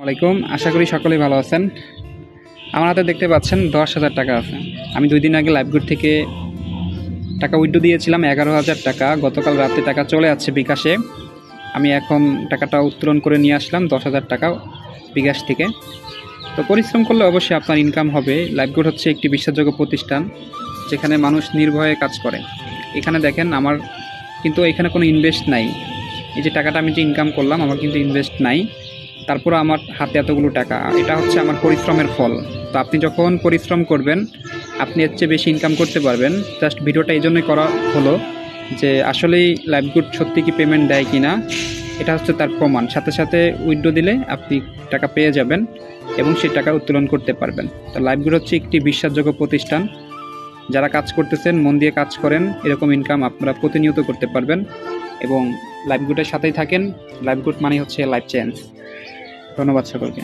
ওয়ালাইকুম আশা করি সকলেই ভালো আছেন। আমার হাতে দেখতে পাচ্ছেন দশ হাজার টাকা আছে। আমি দুই দিন আগে লাইভগুড থেকে টাকা উইড্রো দিয়েছিলাম, এগারো হাজার টাকা। গতকাল রাতে টাকা চলে যাচ্ছে বিকাশে। আমি এখন টাকাটা উত্তোলন করে নিয়ে আসলাম দশ হাজার টাকা বিকাশ থেকে। তো পরিশ্রম করলে অবশ্যই আপনার ইনকাম হবে। লাইভগুড হচ্ছে একটি বিশ্বাসযোগ্য প্রতিষ্ঠান, যেখানে মানুষ নির্ভয়ে কাজ করে। এখানে দেখেন আমার কিন্তু এখানে কোনো ইনভেস্ট নাই। এই যে টাকাটা আমি যে ইনকাম করলাম, আমার কিন্তু ইনভেস্ট নাই। তারপরে আমার হাতে এতগুলো টাকা। এটা হচ্ছে আমার পরিশ্রমের ফল। তো আপনি যখন পরিশ্রম করবেন, আপনি এর চেয়ে বেশি ইনকাম করতে পারবেন। জাস্ট ভিডিওটা এই জন্যই করা হলো যে, আসলেই লাইভগুড সত্যি কি পেমেন্ট দেয় কি না, এটা হচ্ছে তার প্রমাণ। সাথে সাথে উইড্রো দিলে আপনি টাকা পেয়ে যাবেন এবং সেই টাকা উত্তোলন করতে পারবেন। তো লাইভগুড হচ্ছে একটি বিশ্বাসযোগ্য প্রতিষ্ঠান। যারা কাজ করতেছেন, মন দিয়ে কাজ করেন, এরকম ইনকাম আপনারা প্রতিনিয়ত করতে পারবেন এবং লাইভগুডের সাথেই থাকেন। লাইভগুড মানে হচ্ছে লাইফ চেঞ্জ ধন্যবাদ সকলকে।